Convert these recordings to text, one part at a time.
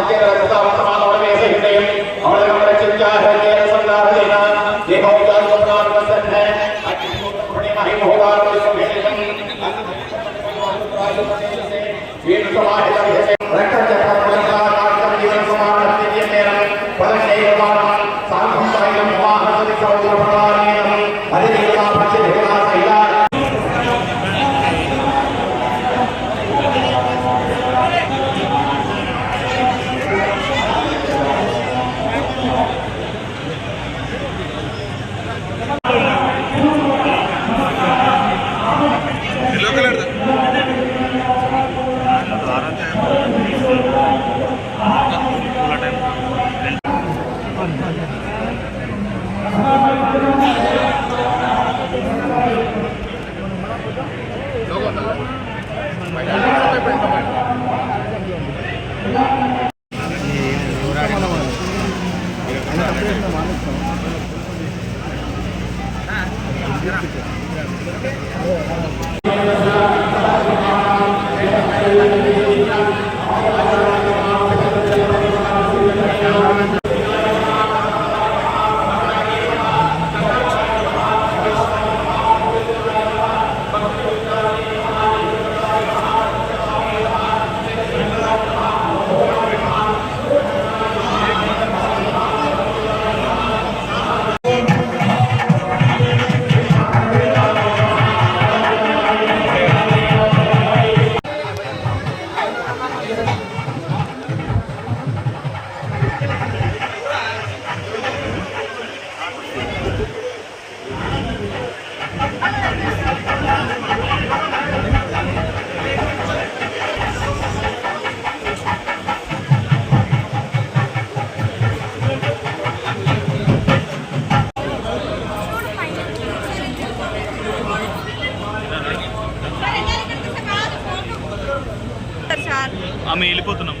అదే ఆమె వెళ్ళిపోతున్నాం.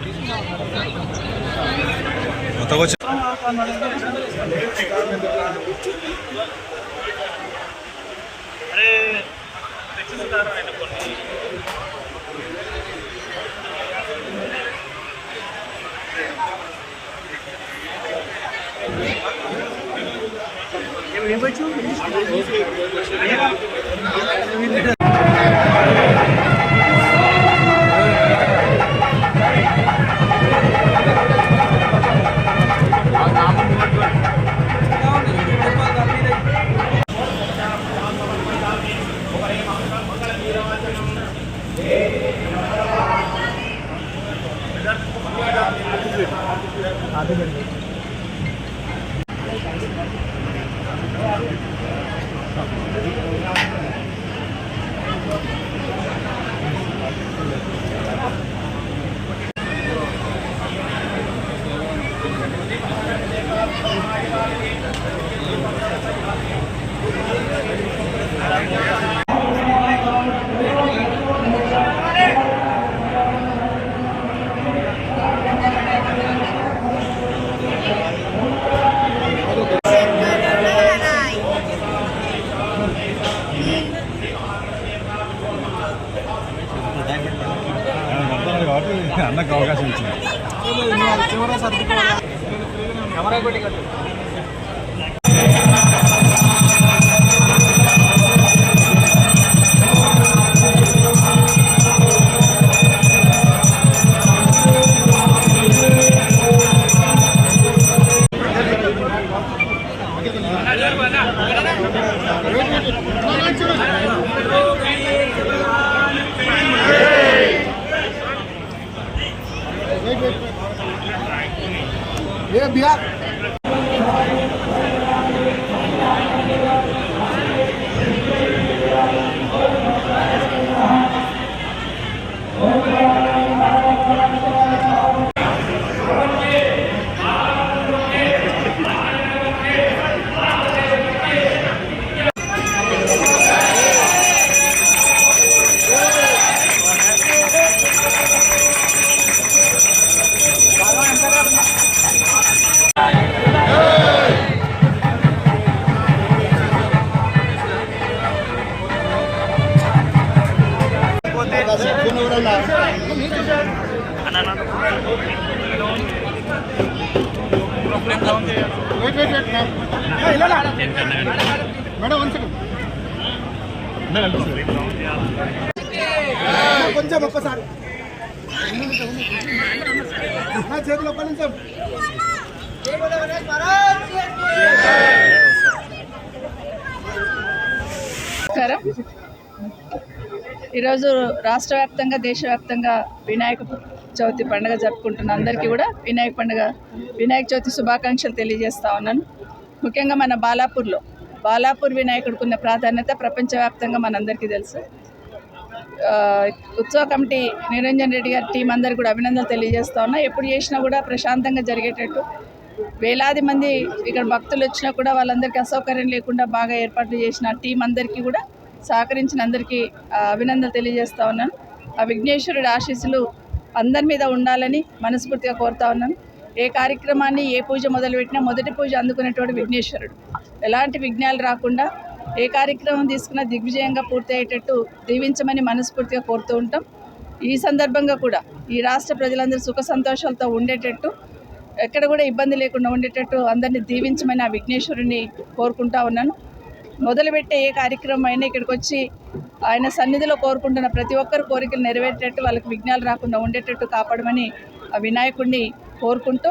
అరే తెచ్చిస్తారు ఆయన కొన్ని ആദ്യം అవకాశం ఇచ్చింది. కొంచెం ఒక్కసారి. నా ఒక్క నిమిషం. నమస్కారం. ఈరోజు రాష్ట్ర వ్యాప్తంగా దేశవ్యాప్తంగా వినాయక చవితి పండుగ జరుపుకుంటున్న అందరికీ కూడా వినాయక పండుగ వినాయక చవితి శుభాకాంక్షలు తెలియజేస్తా ఉన్నాను. ముఖ్యంగా మన బాలాపూర్లో. బాలాపూర్ వినాయకుడికి ఉన్న ప్రాధాన్యత ప్రపంచవ్యాప్తంగా మనందరికీ తెలుసు. ఉత్సవ కమిటీ నిరంజన్ రెడ్డి గారి టీం అందరు కూడా అభినందనలు తెలియజేస్తా ఉన్నా. ఎప్పుడు చేసినా కూడా ప్రశాంతంగా జరిగేటట్టు. వేలాది మంది ఇక్కడ భక్తులు వచ్చినా కూడా వాళ్ళందరికీ అసౌకర్యం లేకుండా బాగా ఏర్పాట్లు చేసిన టీం అందరికీ కూడా సహకరించిన అందరికీ అభినందనలు తెలియజేస్తా ఉన్నాను. ఆ విఘ్నేశ్వరుడి ఆశీస్సులు అందరి మీద ఉండాలని మనస్ఫూర్తిగా కోరుతా ఉన్నాను. ఏ కార్యక్రమాన్ని ఏ పూజ మొదలుపెట్టినా మొదటి పూజ అందుకునేటోడు విఘ్నేశ్వరుడు. ఎలాంటి విఘ్నాలు రాకుండా ఏ కార్యక్రమం తీసుకున్నా దిగ్విజయంగా పూర్తి అయ్యేటట్టు దీవించమని మనస్ఫూర్తిగా కోరుతూ ఉంటాం. ఈ సందర్భంగా కూడా ఈ రాష్ట్ర ప్రజలందరూ సుఖ సంతోషాలతో ఉండేటట్టు ఎక్కడ కూడా ఇబ్బంది లేకుండా ఉండేటట్టు అందరినీ దీవించమని ఆ విఘ్నేశ్వరుని కోరుకుంటా ఉన్నాను. మొదలుపెట్టే ఏ కార్యక్రమం అయినా ఇక్కడికి వచ్చి ఆయన సన్నిధిలో కోరుకుంటున్న ప్రతి ఒక్కరి కోరికలు నెరవేరేటట్టు వాళ్ళకి విఘ్నాలు రాకుండా ఉండేటట్టు కాపాడమని ఆ వినాయకుడిని కోరుకుంటూ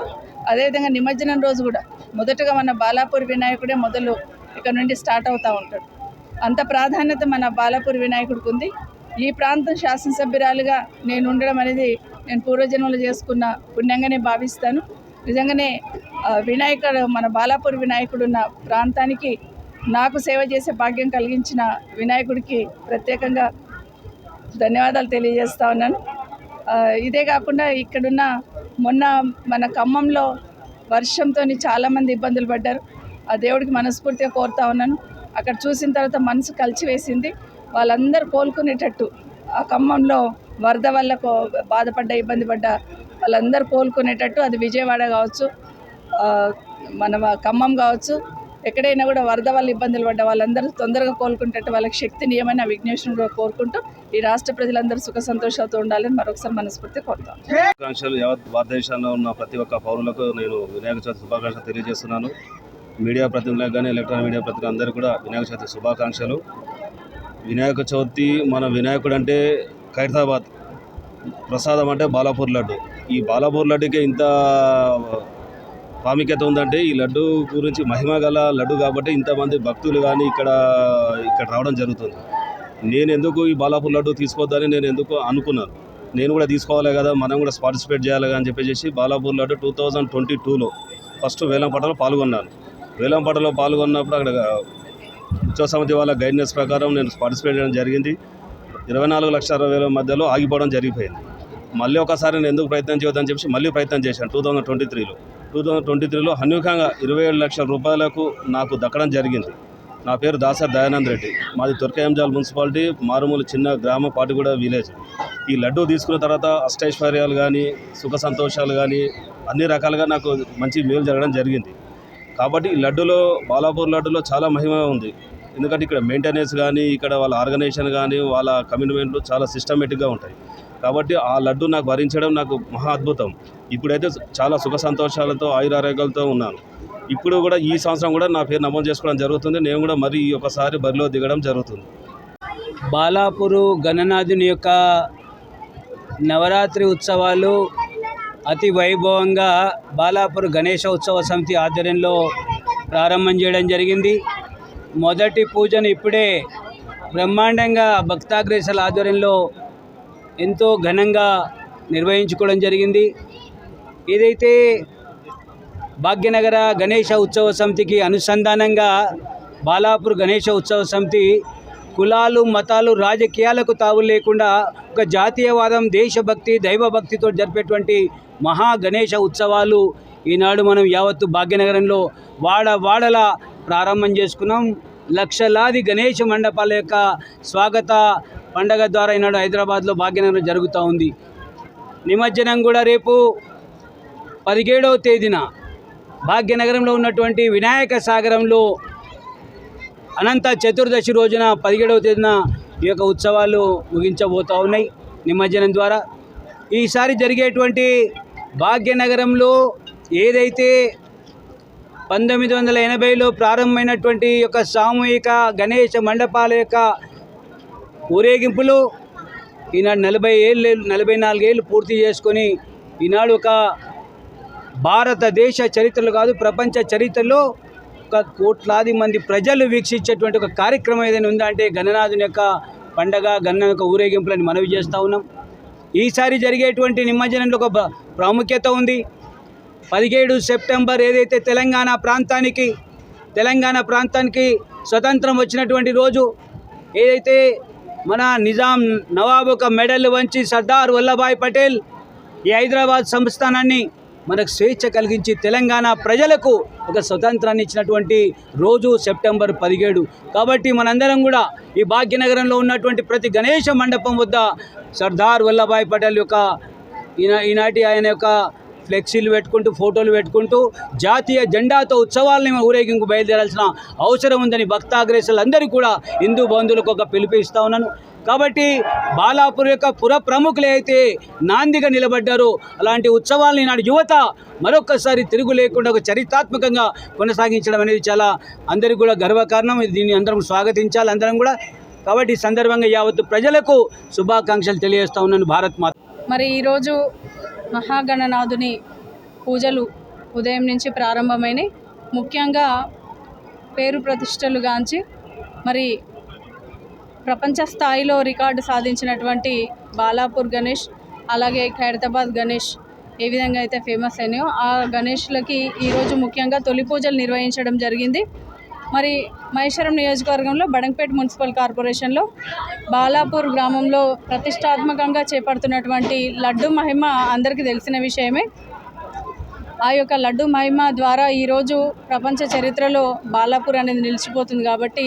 అదేవిధంగా నిమజ్జనం రోజు కూడా మొదటగా మన బాలాపూర్ వినాయకుడే మొదలు ఇక్కడ నుండి స్టార్ట్ అవుతూ ఉంటాడు. అంత ప్రాధాన్యత మన బాలాపూర్ వినాయకుడికి ఉంది. ఈ ప్రాంతం శాసనసభ్యురాలుగా నేను ఉండడం అనేది నేను పూర్వజన్మలు చేసుకున్న పుణ్యంగానే భావిస్తాను. నిజంగానే వినాయకుడు మన బాలాపూర్ వినాయకుడు ఉన్న ప్రాంతానికి నాకు సేవ చేసే భాగ్యం కలిగించిన వినాయకుడికి ప్రత్యేకంగా ధన్యవాదాలు తెలియజేస్తా ఉన్నాను. ఇదే కాకుండా ఇక్కడున్న మొన్న మన ఖమ్మంలో వర్షంతో చాలామంది ఇబ్బందులు పడ్డారు. ఆ దేవుడికి మనస్ఫూర్తిగా కోరుతా ఉన్నాను. అక్కడ చూసిన తర్వాత మనసు కలిచివేసింది వాళ్ళందరూ కోలుకునేటట్టు ఆ ఖమ్మంలో వరద వల్ల బాధపడ్డ ఇబ్బంది పడ్డ వాళ్ళందరూ కోలుకునేటట్టు అది విజయవాడ కావచ్చు మన ఖమ్మం కావచ్చు ఎక్కడైనా కూడా వరద వల్ల ఇబ్బందులు పడ్డ వాళ్ళందరూ తొందరగా కోలుకుంటే వాళ్ళకి శక్తిని ఏమైనా విఘ్నేశ్వరుడు కోరుకుంటూ ఈ రాష్ట్ర ప్రజలందరూ సుఖ సంతోషాలతో ఉండాలని మరొకసారి మనస్ఫూర్తి కోరుతాం. శుభాకాంక్షలు యావత్ భారతదేశంలో ఉన్న ప్రతి ఒక్క పౌరులకు నేను వినాయక చవితి శుభాకాంక్షలు తెలియజేస్తున్నాను. మీడియా ప్రతినిధులకు కానీ ఎలక్ట్రానిక్ మీడియా ప్రతినిధులు అందరూ కూడా వినాయక చవితి శుభాకాంక్షలు. వినాయక చవితి మన వినాయకుడు అంటే ఖైరతాబాద్ ప్రసాదం అంటే బాలాపూర్ లడ్డు. ఈ బాలాపూర్ లడ్డుకే ఇంత ప్రాముఖ్యత ఉందంటే ఈ లడ్డు గురించి మహిమ గల లడ్డు కాబట్టి ఇంతమంది భక్తులు కానీ ఇక్కడ ఇక్కడ రావడం జరుగుతుంది. నేను ఎందుకు ఈ బాలాపూర్ లడ్డు తీసుకోవద్దని నేను ఎందుకు అనుకున్నాను? నేను కూడా తీసుకోవాలి కదా మనం కూడా పార్టిసిపేట్ చేయాలి అని చెప్పేసి Balapur laddu two thousand twenty టూలో ఫస్ట్ వేలంపాటలో పాల్గొన్నాను. వేలంపాటలో పాల్గొన్నప్పుడు అక్కడ ఉత్సవ సమితి వాళ్ళ గైడ్నెస్ ప్రకారం నేను పార్టిసిపేట్ చేయడం జరిగింది. ఇరవై నాలుగు లక్షల అరవై వేల మధ్యలో ఆగిపోవడం జరిగిపోయింది. మళ్ళీ ఒకసారి నేను ఎందుకు ప్రయత్నం చేయొద్దని చెప్పి మళ్ళీ ప్రయత్నం చేశాను టూ థౌజండ్ ట్వంటీ త్రీలో. టూ థౌజండ్ ట్వంటీ త్రీలో హన్యూకంగా ఇరవై ఏడు లక్షల రూపాయలకు నాకు దక్కడం జరిగింది. నా పేరు దాసర్ దయానంద్ రెడ్డి. మాది తుర్కయంజాల్ మున్సిపాలిటీ మారుమూల చిన్న గ్రామ పాటిగూడ విలేజ్. ఈ లడ్డు తీసుకున్న తర్వాత అష్టైశ్వర్యాలు కానీ సుఖ సంతోషాలు కానీ అన్ని రకాలుగా నాకు మంచి మేలు జరగడం జరిగింది. కాబట్టి ఈ లడ్డులో బాలాపూర్ లడ్డులో చాలా మహిమ ఉంది. ఎందుకంటే ఇక్కడ మెయింటెనెన్స్ కానీ ఇక్కడ వాళ్ళ ఆర్గనైజేషన్ కానీ వాళ్ళ కమిట్మెంట్లు చాలా సిస్టమేటిక్గా ఉంటాయి. కాబట్టి ఆ లడ్డు నాకు భరించడం నాకు మహా అద్భుతం. ఇప్పుడైతే చాలా సుఖ సంతోషాలతో ఆయురారోగ్యాలతో ఉన్నాను. ఇప్పుడు కూడా ఈ సంవత్సరం కూడా నా పేరు నమోదు చేసుకోవడం జరుగుతుంది. నేను కూడా మరి ఒకసారి బరిలో దిగడం జరుగుతుంది. బాలాపూరు గణనాథుని యొక్క నవరాత్రి ఉత్సవాలు అతి వైభవంగా బాలాపూర్ గణేష ఉత్సవ సమితి ఆధ్వర్యంలో ప్రారంభం చేయడం జరిగింది. మొదటి పూజను ఇప్పుడే బ్రహ్మాండంగా భక్తాగ్రేసల ఆధ్వర్యంలో ఎంతో ఘనంగా నిర్వహించుకోవడం జరిగింది. ఏదైతే భాగ్యనగర గణేష ఉత్సవ సమితికి అనుసంధానంగా బాలాపూర్ గణేష ఉత్సవ సమితి కులాలు మతాలు రాజకీయాలకు తావు లేకుండా ఒక జాతీయవాదం దేశభక్తి దైవభక్తితో జరిపేటువంటి మహా గణేష ఉత్సవాలు ఈనాడు మనం యావత్తు భాగ్యనగరంలో వాడ వాడల ప్రారంభం చేసుకున్నాం. లక్షలాది గణేష మండపాల యొక్క స్వాగత పండగ ద్వారా ఈనాడు హైదరాబాద్లో భాగ్యనగరం జరుగుతూ ఉంది. నిమజ్జనం కూడా రేపు పదిహేడవ తేదీన భాగ్యనగరంలో ఉన్నటువంటి వినాయక సాగరంలో అనంత చతుర్దశి రోజున పదిహేడవ తేదీన ఈ యొక్క ఉత్సవాలు ముగించబోతూ ఉన్నాయి నిమజ్జనం ద్వారా. ఈసారి జరిగేటువంటి భాగ్యనగరంలో ఏదైతే పంతొమ్మిది వందల ఎనభైలో ప్రారంభమైనటువంటి యొక్క సామూహిక గణేష మండపాల యొక్క ఊరేగింపులు ఈనాడు నలభై ఏళ్ళు నలభై నాలుగేళ్ళు పూర్తి చేసుకొని ఈనాడు ఒక భారతదేశ చరిత్రలో కాదు ప్రపంచ చరిత్రలో ఒక కోట్లాది మంది ప్రజలు వీక్షించేటువంటి ఒక కార్యక్రమం ఏదైనా ఉందా అంటే గణనాథుని యొక్క పండగ గణన యొక్క ఊరేగింపులని మనవి చేస్తూ ఉన్నాం. ఈసారి జరిగేటువంటి నిమజ్జనంలో ఒక ప్రాముఖ్యత ఉంది. పదిహేడు సెప్టెంబర్ ఏదైతే తెలంగాణ ప్రాంతానికి తెలంగాణ ప్రాంతానికి స్వతంత్రం వచ్చినటువంటి రోజు ఏదైతే మన నిజాం నవాబ్ ఒక మెడల్ వంచి సర్దార్ వల్లభాయ్ పటేల్ ఈ హైదరాబాద్ సంస్థానాన్ని మనకు స్వేచ్ఛ కలిగించి తెలంగాణ ప్రజలకు ఒక స్వతంత్రాన్ని ఇచ్చినటువంటి రోజు సెప్టెంబర్ పదిహేడు. కాబట్టి మనందరం కూడా ఈ భాగ్యనగరంలో ఉన్నటువంటి ప్రతి గణేష మండపం వద్ద సర్దార్ వల్లభాయ్ పటేల్ యొక్క ఈనా ఈనాటి ఆయన యొక్క ఫ్లెక్సీలు పెట్టుకుంటూ ఫోటోలు పెట్టుకుంటూ జాతీయ జెండాతో ఉత్సవాలని ఊరేగింపు బయలుదేరాల్సిన అవసరం ఉందని భక్తాగ్రేసులు అందరికీ కూడా హిందూ బంధువులకు ఒక పిలుపు ఇస్తా ఉన్నాను. కాబట్టి బాలాపూర్ యొక్క పుర ప్రముఖులు అయితే నాందిగా నిలబడ్డారో. అలాంటి ఉత్సవాల్ని నాడు యువత మరొకసారి తిరుగు లేకుండా ఒక చరిత్రాత్మకంగా కొనసాగించడం అనేది చాలా అందరికీ కూడా గర్వకారణం. దీన్ని అందరం స్వాగతించాలి అందరం కూడా. కాబట్టి ఈ సందర్భంగా యావత్తు ప్రజలకు శుభాకాంక్షలు తెలియజేస్తా ఉన్నాను. భారత్ మాత మరి ఈరోజు మహాగణనాథుని పూజలు ఉదయం నుంచి ప్రారంభమైనవి ముఖ్యంగా పేరు ప్రతిష్టలు గాంచి మరి ప్రపంచ స్థాయిలో రికార్డు సాధించినటువంటి బాలాపూర్ గణేష్ అలాగే ఖైరతాబాద్ గణేష్ ఏ విధంగా అయితే ఫేమస్ అయినాయో ఆ గణేష్లకి ఈరోజు ముఖ్యంగా తొలి పూజలు నిర్వహించడం జరిగింది. మరి మహేశ్వరం నియోజకవర్గంలో బడంగపేట మున్సిపల్ కార్పొరేషన్లో బాలాపూర్ గ్రామంలో ప్రతిష్టాత్మకంగా చేపడుతున్నటువంటి లడ్డు మహిమ అందరికీ తెలిసిన విషయమే. ఆ యొక్క లడ్డు మహిమ ద్వారా ఈరోజు ప్రపంచ చరిత్రలో బాలాపూర్ అనేది నిలిచిపోతుంది కాబట్టి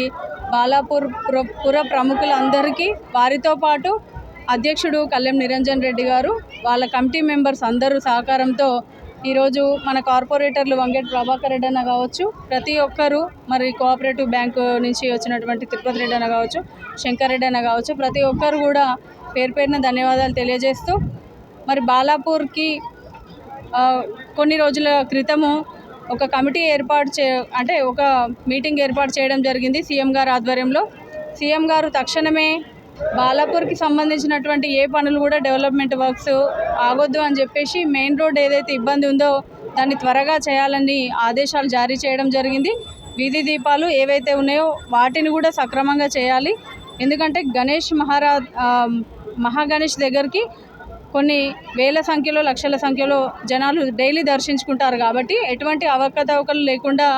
బాలాపూర్ పుర పుర ప్రముఖులందరికీ వారితో పాటు అధ్యక్షుడు కళ్యాణ్ నిరంజన్ రెడ్డి గారు వాళ్ళ కమిటీ మెంబర్స్ అందరూ సహకారంతో ఈరోజు మన కార్పొరేటర్లు వంగేటి ప్రభాకర్ రెడ్డి అన్న కావచ్చు ప్రతి ఒక్కరూ మరి కోఆపరేటివ్ బ్యాంకు నుంచి వచ్చినటువంటి తిరుపతి రెడ్డి అన్న కావచ్చు శంకర్ రెడ్డి అన్న కావచ్చు ప్రతి ఒక్కరు కూడా పేరు పేరున ధన్యవాదాలు తెలియజేస్తూ మరి బాలాపూర్కి కొన్ని రోజుల క్రితము ఒక కమిటీ ఏర్పాటు చే అంటే ఒక మీటింగ్ ఏర్పాటు చేయడం జరిగింది సీఎం గారు ఆధ్వర్యంలో. సీఎం గారు తక్షణమే బాలాపూర్కి సంబంధించినటువంటి ఏ పనులు కూడా డెవలప్మెంట్ వర్క్స్ ఆగొద్దు అని చెప్పేసి మెయిన్ రోడ్ ఏదైతే ఇబ్బంది ఉందో దాన్ని త్వరగా చేయాలని ఆదేశాలు జారీ చేయడం జరిగింది. వీధి దీపాలు ఏవైతే ఉన్నాయో వాటిని కూడా సక్రమంగా చేయాలి. ఎందుకంటే గణేష్ మహారాజ్ మహాగణేష్ దగ్గరికి కొన్ని వేల సంఖ్యలో లక్షల సంఖ్యలో జనాలు డైలీ దర్శించుకుంటారు కాబట్టి ఎటువంటి అవకతవకలు లేకుండా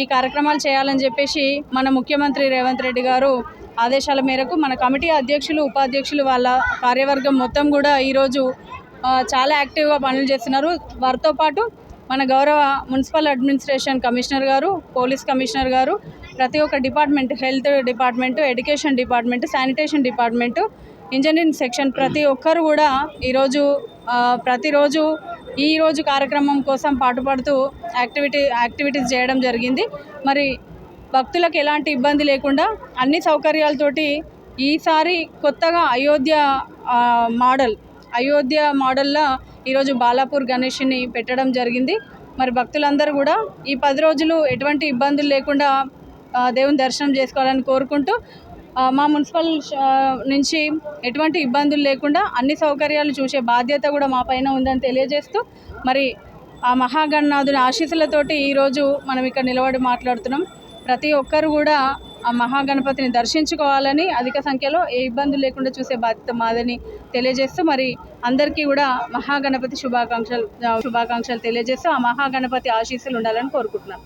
ఈ కార్యక్రమాలు చేయాలని చెప్పేసి మన ముఖ్యమంత్రి రేవంత్ రెడ్డి గారు ఆదేశాల మేరకు మన కమిటీ అధ్యక్షులు ఉపాధ్యక్షులు వాళ్ళ కార్యవర్గం మొత్తం కూడా ఈరోజు చాలా యాక్టివ్గా పనులు చేస్తున్నారు. వారితో పాటు మన గౌరవ మున్సిపల్ అడ్మినిస్ట్రేషన్ కమిషనర్ గారు పోలీస్ కమిషనర్ గారు ప్రతి ఒక్క department health department education department sanitation department engineering section ప్రతి ఒక్కరు కూడా ఈరోజు ప్రతిరోజు ఈరోజు కార్యక్రమం కోసం పాటుపడుతూ యాక్టివిటీ యాక్టివిటీస్ చేయడం జరిగింది. మరి భక్తులకు ఎలాంటి ఇబ్బంది లేకుండా అన్ని సౌకర్యాలతోటి ఈసారి కొత్తగా అయోధ్య మోడల్ అయోధ్య మోడల్లో ఈరోజు బాలాపూర్ గణేష్ని పెట్టడం జరిగింది. మరి భక్తులందరూ కూడా ఈ పది రోజులు ఎటువంటి ఇబ్బందులు లేకుండా దేవుని దర్శనం చేసుకోవాలని కోరుకుంటూ మా మున్సిపల్ నుంచి ఎటువంటి ఇబ్బందులు లేకుండా అన్ని సౌకర్యాలు చూసే బాధ్యత కూడా మా పైన ఉందని తెలియజేస్తూ మరి ఆ మహాగణనాథుని ఆశీస్సులతోటి ఈరోజు మనం ఇక్కడ నిలబడి మాట్లాడుతున్నాం. ప్రతి ఒక్కరు కూడా ఆ మహాగణపతిని దర్శించుకోవాలని అధిక సంఖ్యలో ఏ ఇబ్బందులు లేకుండా చూసే బాధ్యత మాదని తెలియజేస్తూ మరి అందరికీ కూడా మహాగణపతి శుభాకాంక్షలు శుభాకాంక్షలు తెలియజేస్తూ ఆ మహాగణపతి ఆశీస్సులు ఉండాలని కోరుకుంటున్నాను.